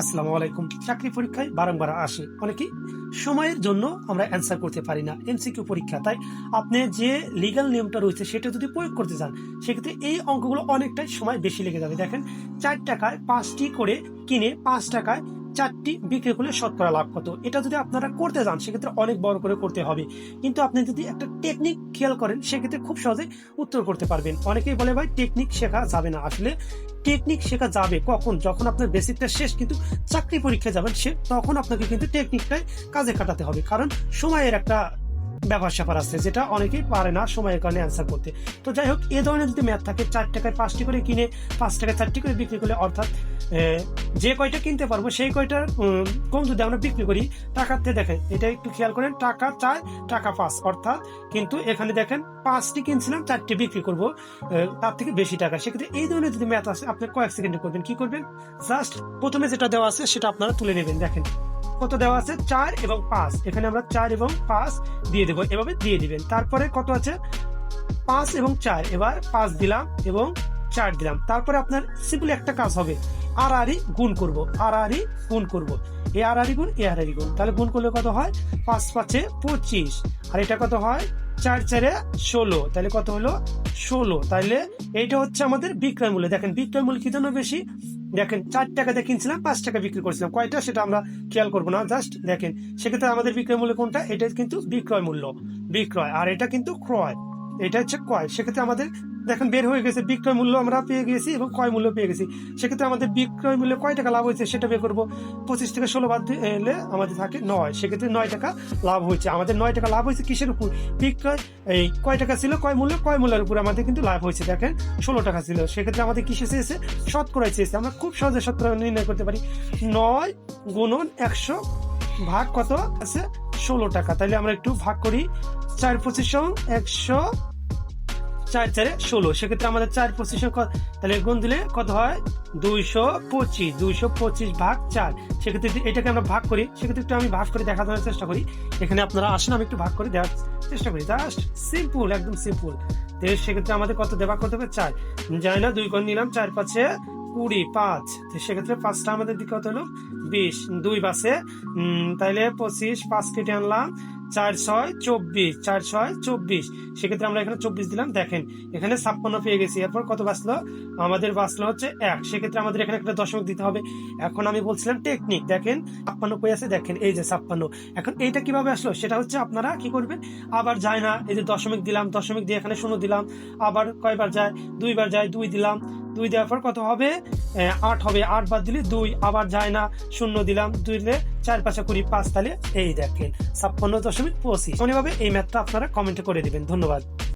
আসসালামু আলাইকুম। চাকরি পরীক্ষায় বারংবার আসে। অনেকেই সময়ের জন্য আমরা অ্যান্সার করতে পারি না। এমসিকিউ পরীক্ষা, তাই আপনি যে লিগাল নিয়মটা রয়েছে সেটা যদি প্রয়োগ করতে চান, সেক্ষেত্রে এই অঙ্কগুলো অনেকটাই সময় বেশি লেগে যাবে। দেখেন, চার টাকায় পাঁচটি করে কিনে পাঁচ টাকায় চারটি বিক্রি করলে শতকরা লাভ কত এটা যদি আপনারা করতে যান, সেক্ষেত্রে অনেক বড় করে করতে হবে। কিন্তু আপনি যদি একটা টেকনিক খেয়াল করেন, সেক্ষেত্রে খুব সহজে উত্তর করতে পারবেন। অনেকেই বলে, ভাই টেকনিক শেখা যাবে না। আসলে টেকনিক শেখা যাবে কখন? যখন আপনার বেসিকটা শেষ, কিন্তু চাকরি পরীক্ষা যাবেন সে, তখন আপনাকে কিন্তু টেকনিকটাই কাজে কাটাতে হবে। কারণ সময়ের একটা ব্যাপার স্যাপার আছে, যেটা অনেকেই পারে না সময়ের কারণে অ্যান্সার করতে। তো যাই হোক, এ ধরনের যদি ম্যাথ থাকে, চার টাকায় পাঁচটি করে কিনে, পাঁচ টাকায় চারটি করে বিক্রি করলে অর্থাৎ যে কয়টা কিনতে পারব, সেই কয়টার কম যদি আমরা বিক্রি করি, টাকাতে দেখেন, এটা একটু খেয়াল করেন, টাকা চার, টাকা পাঁচ, অর্থাৎ কিন্তু এখানে দেখেন পাঁচটি কিনছিলাম, চারটি বিক্রি করব তার থেকে বেশি টাকা। সেক্ষেত্রে এই ধরনের যদি ম্যাথ আছে আপনি কয়েক সেকেন্ডে করবেন, কি করবেন? জাস্ট প্রথমে যেটা দেওয়া আছে, সেটা আপনারা তুলে নেবেন, দেখেন। কত দেওয়া আছে? চার এবং পাঁচ। এখানে আমরা চার এবং পাঁচ দিয়ে দেবো, এভাবে দিয়ে দিবেন। তারপরে কত আছে? পাঁচ এবং চার। এবার পাঁচ দিলাম এবং চার দিলাম তারপরে আপনার সিম্পল একটা কাজ হবে। আর আরই গুণ করব। আর আরই গুণ করব। এ আর আরই গুণ, এ আর আরই গুণ। তাহলে গুণ করলে কত হয়? পাঁচ পাঁচে পঁচিশ। আর এটা কত হয়? চার চারে ষোলো। তাহলে কত হলো? ষোলো। তাহলে এইটা হচ্ছে আমাদের বিক্রয় মূল্য। দেখেন, বিক্রয় মূল্য কি জন্য বেশি? দেখেন, চার টাকা দিয়ে কিনছিলাম, পাঁচ টাকা বিক্রি করছিলাম। কয়টা? সেটা আমরা খেয়াল করব না। জাস্ট দেখেন, সেক্ষেত্রে আমাদের বিক্রয় মূল্য কোনটা? এটা কিন্তু বিক্রয় মূল্য। বিক্রয়। আর এটা কিন্তু ক্রয়। এটা হচ্ছে ক্রয়। সেক্ষেত্রে আমাদের, দেখেন বের হয়ে গেছে, বিক্রয় মূল্য আমরা পেয়ে গেছি এবং ক্রয় মূল্য পেয়ে গেছি। সেক্ষেত্রে আমাদের বিক্রয় মূল্যে কয় টাকা লাভ হয়েছে সেটা বের করব। পঁচিশ থেকে ষোলো বাদ এলে আমাদের থাকে নয়। সেক্ষেত্রে নয় টাকা লাভ হয়েছে। আমাদের নয় টাকা লাভ হয়েছে কিসের উপর? বিক্রয়, এই কয় টাকা ছিল কয় মূল্য? কয় মূল্যের উপর আমাদের কিন্তু লাভ হয়েছে। দেখেন, ষোলো টাকা ছিল। সেক্ষেত্রে আমাদের কিসে চেয়েছে? শতকরাই চেয়েছে। আমরা খুব সহজে শতকরা নির্ণয় করতে পারি। নয় গুণন একশো ভাগ কত আছে? ষোলো টাকা। তাহলে আমরা একটু ভাগ করি। চার পঁচিশ একশো চার, চারে ষোলো। সেক্ষেত্রে আমাদের চার পঁচিশ তাহলে গুণ দিলে কত হয়? দুইশো পঁচিশ। দুইশো পঁচিশ ভাগ চার। সেক্ষেত্রে এটাকে আমরা ভাগ করি, সেক্ষেত্রে একটু আমি ভাগ করে দেখানোর চেষ্টা করি। এখানে আপনারা আসেন, আমি একটু ভাগ করে দেওয়ার চেষ্টা করি। জাস্ট সিম্পল একদম সিম্পল সেক্ষেত্রে আমাদের কত দেবা করতে হবে? চার। জানি না, দুই কোণ নিলাম, চার পাঁচে কুড়ি, পাঁচ। সেক্ষেত্রে পাঁচটা আমাদের দিকে কত হলো বিশ। দুই বাসে তাইলে পঁচিশ, পাঁচ কেটে আনলাম। চার ছয় চব্বিশ চার ছয় চব্বিশ। সেক্ষেত্রে আমরা এখানে চব্বিশ দিলাম। দেখেন, এখানে ছাপ্পান্ন পেয়ে গেছি। এরপর কত বাঁচলো? আমাদের বাঁচলো হচ্ছে এক। সেক্ষেত্রে আমাদের এখানে একটা দশমিক দিতে হবে। এখন আমি বলছিলাম টেকনিক দেখেন, ছাপ্পান্ন কই আছে? দেখেন, এই যে ছাপ্পান্ন। এখন এইটা কীভাবে আসলো? সেটা হচ্ছে আপনারা কি করবেন? আবার যায় না। এই যে দশমিক দিলাম, দশমিক দিয়ে এখানে শূন্য দিলাম। আবার কয়বার যায়? দুইবার যায়, দুই দিলাম। দুই দেওয়ার পর কত হবে? আট হবে। আট বাদ দিলে দুই। আবার যায় না। শূন্য দিলাম। দুই দিলে চার পাঁচে কুড়ি পাঁচ তাহলে এই দেখেন, ছাপ্পান্ন দশমিক পঁচিশ। এই ম্যাথটা আপনারা কমেন্ট করে দিবেন। ধন্যবাদ।